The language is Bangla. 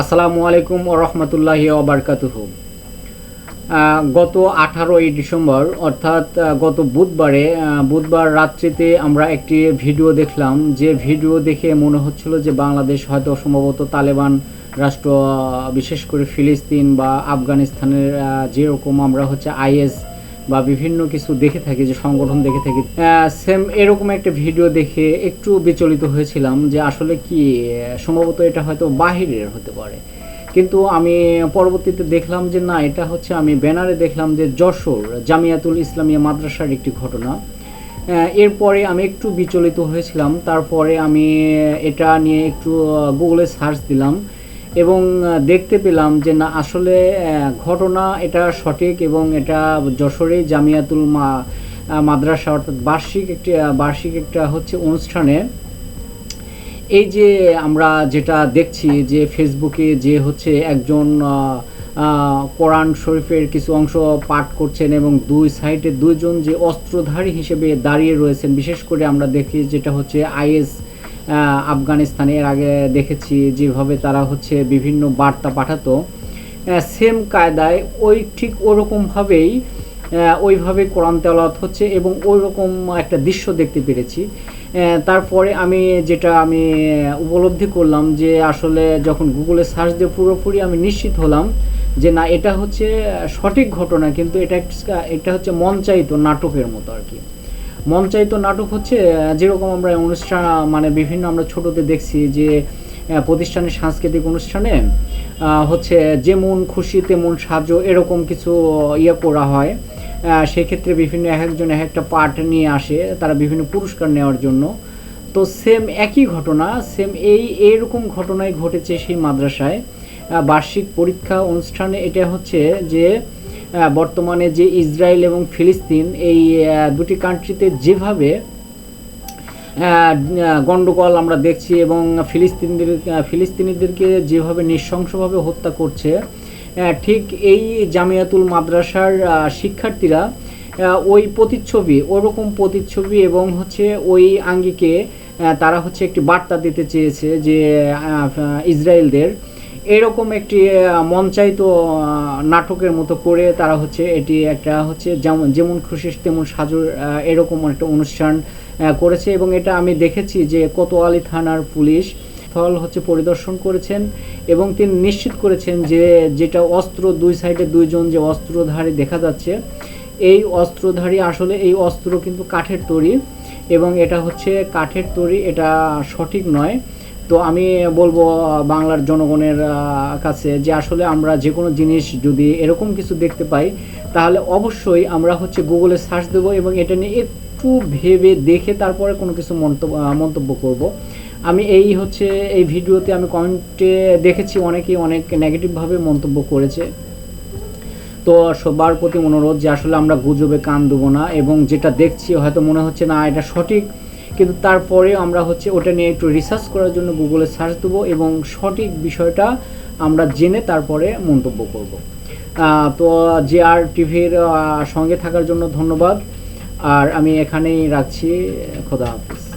আসসালামু আলাইকুম ও রহমতুল্লাহি ওবরকাতুহ গত আঠারোই ডিসেম্বর, অর্থাৎ গত বুধবারে বুধবার রাত্রিতে আমরা একটি ভিডিও দেখলাম। যে ভিডিও দেখে মনে হচ্ছিল যে বাংলাদেশ হয়তো সম্ভবত তালেবান রাষ্ট্র বিশেষ করে ফিলিস্তিন বা আফগানিস্তানের যেরকম আমরা হচ্ছে আইএস বা বিভিন্ন কিছু দেখে থাকি, যে সংগঠন দেখে থাকি। সেম এরকম একটা ভিডিও দেখে একটু বিচলিত হয়েছিলাম যে আসলে কি, সম্ভবত এটা হয়তো বাহিরের হতে পারে। কিন্তু আমি পরবর্তীতে দেখলাম যে না, এটা হচ্ছে আমি ব্যানারে দেখলাম যে যশোর জামিয়াতুল ইসলামিয়া মাদ্রাসার একটি ঘটনা। এরপরে আমি একটু বিচলিত হয়েছিলাম। তারপরে আমি এটা নিয়ে একটু গুগলে সার্চ দিলাম। এবং দেখতে পেলাম যে না, আসলে ঘটনা এটা সঠিক এবং এটা যশোরে জামিয়াতুল মা মাদ্রাসা অর্থাৎ বার্ষিক একটি বার্ষিক একটা হচ্ছে অনুষ্ঠানে এই যে আমরা যেটা দেখছি যে ফেসবুকে যে হচ্ছে একজন কোরআন শরীফের কিছু অংশ পাঠ করছেন এবং দুই সাইডে দুইজন যে অস্ত্রধারী হিসেবে দাঁড়িয়ে রয়েছেন, বিশেষ করে আমরা দেখি যেটা হচ্ছে আইএস আফগানিস্তানে। এর আগে দেখেছি যেভাবে তারা হচ্ছে বিভিন্ন বার্তা পাঠাতো। সেম কায়দায় ওই ঠিক ওরকমভাবেই ওইভাবে কোরআন তেলাওয়াত হচ্ছে এবং ওই রকম একটা দৃশ্য দেখতে পেরেছি। তারপরে আমি যেটা আমি উপলব্ধি করলাম যে আসলে যখন গুগলে সার্চ দিয়ে পুরোপুরি আমি নিশ্চিত হলাম যে না, এটা হচ্ছে সঠিক ঘটনা, কিন্তু এটা এটা হচ্ছে মঞ্চায়িত নাটকের মতো আর কি। মঞ্চায়িত নাটক হচ্ছে যেরকম আমরা অনুষ্ঠান মানে বিভিন্ন আমরা ছোটতে দেখছি যে প্রতিষ্ঠানের সাংস্কৃতিক অনুষ্ঠানে হচ্ছে যেমন খুশি, তেমন সাজো এরকম কিছু ইয়ে করা হয়। সেক্ষেত্রে বিভিন্ন এক একজন এক একটা পার্ট নিয়ে আসে, তারা বিভিন্ন পুরস্কার নেওয়ার জন্য। তো সেম একই ঘটনা সেম এই, এইরকম ঘটনাই ঘটেছে সেই মাদ্রাসায়। বার্ষিক পরীক্ষা অনুষ্ঠানে এটা হচ্ছে যে বর্তমানে যে ইসরায়েল এবং ফিলিস্তিন এই দুটি কান্ট্রিতে যেভাবে আহ, গন্ডগোল আমরা দেখছি এবং ফিলিস্তিনদের ফিলিস্তিনিদেরকে যেভাবে নৃশংসভাবে হত্যা করছে ঠিক এই জামিয়াতুল মাদ্রাসার শিক্ষার্থীরা ওই প্রতিচ্ছবি ওরকম প্রতিচ্ছবি এবং হচ্ছে ওই আঙ্গিকে তারা হচ্ছে একটি বার্তা দিতে চেয়েছে যে ইসরায়েলদের এরকম একটি মঞ্চায়িত নাটকের মতো করে তারা হচ্ছে এটি একটা হচ্ছে যেমন যেমন খুশি তেমন সাজুর এরকম একটা অনুষ্ঠান করেছে এবং এটা আমি দেখেছি যে কোতোয়ালি থানার পুলিশ স্থল হচ্ছে পরিদর্শন করেছেন এবং তিনি নিশ্চিত করেছেন যে যেটা অস্ত্র দুই সাইডে দুইজন যে অস্ত্রধারী দেখা যাচ্ছে, এই অস্ত্রধারী আসলে এই অস্ত্র কিন্তু কাঠের তৈরি এবং এটা হচ্ছে কাঠের তৈরি, এটা সঠিক নয়। তো আমি বলব বাংলার জনগণের কাছে যে আসলে আমরা যে কোনো জিনিস যদি এরকম কিছু দেখতে পাই, তাহলে অবশ্যই আমরা হচ্ছে গুগলে সার্চ দেবো এবং এটা নিয়ে একটু ভেবে দেখে তারপরে কোনো কিছু মন্তব্য মন্তব্য করব। আমি এই হচ্ছে, এই ভিডিওতে আমি কমেন্টে দেখেছি অনেকেই অনেক নেগেটিভভাবে মন্তব্য করেছে। তো সবার প্রতি অনুরোধ যে আসলে আমরা গুজবে কান দেবো না এবং যেটা দেখছি হয়তো মনে হচ্ছে না এটা সঠিক। কিন্তু তারপরে আমরা হচ্ছে ওটা নিয়ে একটু রিসার্চ করার জন্য গুগলে সার্চ দেবো এবং সঠিক বিষয়টা আমরা জেনে তারপরে মন্তব্য করব। তো জে আর টিভির সঙ্গে থাকার জন্য ধন্যবাদ। আর আমি এখানেই রাখছি। খোদা হাফিজ।